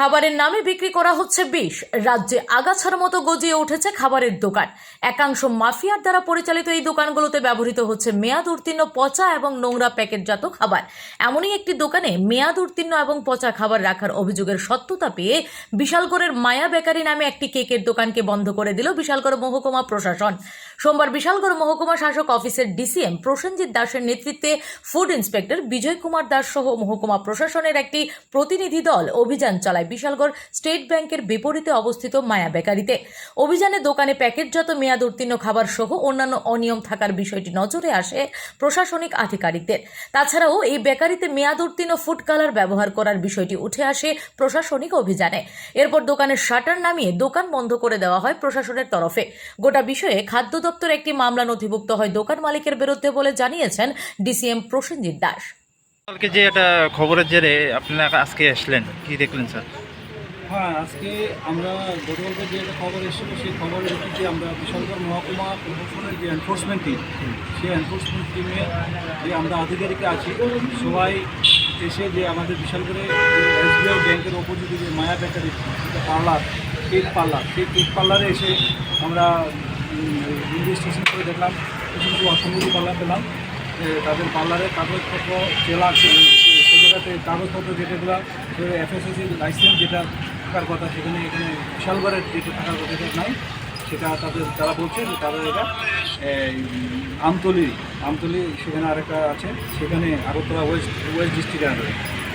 খাবারের নামে বিক্রি করা হচ্ছে বিষ। রাজ্যে আগাছার মতো গজিয়ে উঠেছে খাবারের দোকান। একাংশ মাফিয়ার দ্বারা পরিচালিত এই দোকানগুলোতে ব্যবহৃত হচ্ছে মেয়াদ উত্তীর্ণ পচা এবং নোংরা প্যাকেটজাত খাবার। এমনই একটি দোকানে মেয়াদ উত্তীর্ণ এবং পচা খাবার রাখার অভিযোগের সত্যতা পেয়ে বিশালগড়ের মায়া বেকারি নামে একটি কেকের দোকানকে বন্ধ করে দিল বিশালগড় মহকুমা প্রশাসন। সোমবার বিশালগড় মহকুমা শাসক অফিসের ডিসিএম প্রসেনজিৎ দাসের নেতৃত্বে ফুড ইন্সপেক্টর বিজয় কুমার দাস সহ মহকুমা প্রশাসনের একটি প্রতিনিধি দল অভিযান চালায় বিশালগড় স্টেট ব্যাংকের বিপরীতে অবস্থিত মায়া বেকারিতে। অভিযানে দোকানে প্যাকেটজাত মেয়াদ উত্তীর্ণ খাবার সহ অন্যান্য অনিয়ম থাকার বিষয়টি নজরে আসে প্রশাসনিক আধিকারিকদের। তাছাড়াও এই বেকারিতে মেয়াদ উত্তীর্ণ ফুড কালার ব্যবহার করার বিষয়টি উঠে আসে প্রশাসনিক অভিযানে। এরপর দোকানের শাটার নামিয়ে দোকান বন্ধ করে দেওয়া হয় প্রশাসনের তরফে। গোটা বিষয়ে খাদ্য দপ্তর একটি মামলা নথিভুক্ত হয়। দোকান মালিকের বিরুদ্ধে বলে জানিয়েছেন ডিসিএম প্রসেনজিৎ দাস। কালকে যে এটা খবরের জেরে আপনারা আজকে আসলেন কি দেখলেন স্যার? হ্যাঁ আজকে আমরা গতকালকে যে একটা খবর এসেছিল সেই খবরের ভিত্তিতে আমরা বিশালগড় মহকুমা প্রশাসনের যে এনফোর্সমেন্ট টিম সেই এনফোর্সমেন্ট টিমে যে আমরা আধিকারিক আছি সবাই এসে যে আমাদের বিশালগড়ে যে এসবিআই ব্যাংকের অপোজিটে যে Maya bakery parlour cake parlour সেই কেক পার্লারে এসে আমরা ইনভেস্টিগেশন করে দেখলাম, কিছু কিছু অসঙ্গতি পার্লার পেলাম। তাদের পার্লারে কাগজপত্র চেলা সে জায়গাতে কাগজপত্র যেটাগুলো এফএসএসি লাইসেন্স যেটা থাকার কথা, সেখানে এখানে বিশালগড়ের যেটা থাকার কথা সেটা নাই। সেটা তাদের, তারা বলছে যে তাদের এটা আমতলি আমতলি সেখানে আরেকটা আছে, সেখানে আগরতলা ওয়েস্ট ওয়েস্ট ডিস্ট্রিক্টের আন্ডারে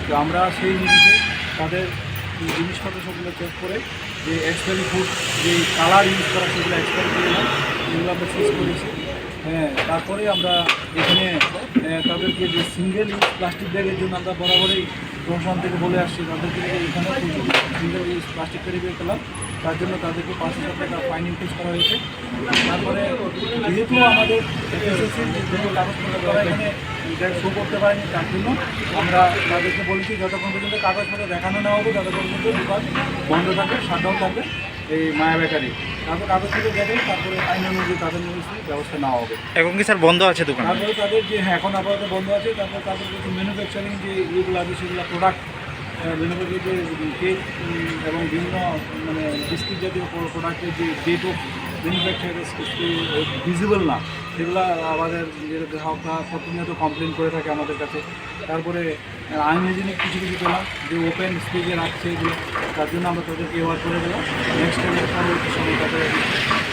তো আমরা সেই নিরিখে তাদের জিনিসপত্র সবগুলো চেক করে যে এক্সপায়ারি ফুড যে কালার ইউজ করা সেগুলো এক্সপায়ারি করে না সেগুলো আমরা সিজ করেছি হ্যাঁ তারপরে আমরা এখানে তাদেরকে যে সিঙ্গেল ইউজ প্লাস্টিক ব্যাগের জন্য আমরা বরাবরই প্রশাসন থেকে বলে আসছি, তাদেরকে এখানে সিঙ্গেল ইউজ প্লাস্টিক ব্যাগ পেলাম তার জন্য তাদেরকে পাঁচ হাজার টাকা ফাইন ইনক্রিজ করা হয়েছে। তারপরে যেহেতু আমাদের কাগজপত্র তারা এখানে এটা শো করতে পারেনি তার জন্য আমরা তাদেরকে বলছি যতক্ষণ পর্যন্ত কাগজপত্র দেখানো না হবে ততক্ষণ পর্যন্ত দোকান বন্ধ থাকবে শাটডাউন থাকবে এই মায়া বেকারি তারপর কাগজপত্র দেখে তারপরে আইন অনুযায়ী তাদের ব্যবস্থা নেওয়া হবে। এখন কি স্যার বন্ধ আছে দোকান? তারপরে তাদের যে হ্যাঁ এখন আপাতত বন্ধ আছে তারপর তাদের যে ম্যানুফ্যাকচারিং যে ইয়েগুলো আছে সেগুলো প্রোডাক্ট ম্যানুফ্যাকচারিং যে কেক এবং বিভিন্ন মানে বিস্কিট জাতীয় প্রোডাক্টের যে ডেট অফ ম্যানুফ্যাকচার ভিজিবল না। সেগুলো আমাদের যে গ্রাহকরা প্রতিনিয়ত কমপ্লেন করে থাকে আমাদের কাছে। তারপরে আনহাইজেনিক কিছু কিছু পেলাম যে ওপেন স্পেজে রাখছে এগুলো। তার জন্য আমরা তাদেরকে এওয়ার করে দিলাম। নেক্সট টাইমের পরবর্তী সময় তাদের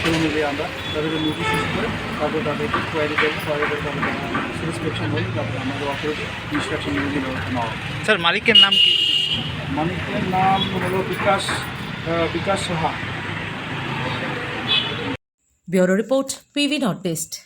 সেই অনুযায়ী আমরা তাদেরকে নোটিশ ইস্যু করে তারপর তাদেরকে কোয়ারি কোয়ারি করে তাদের স্যাটিসফ্যাকশন তারপরে আমাদের অথরিটি ইনস্ট্রাকশন অনুযায়ী ব্যবস্থা নেওয়া স্যার মালিকের নাম কি? মালিকের নাম হলো Bikash Bikash Saha. Bureau report P V north east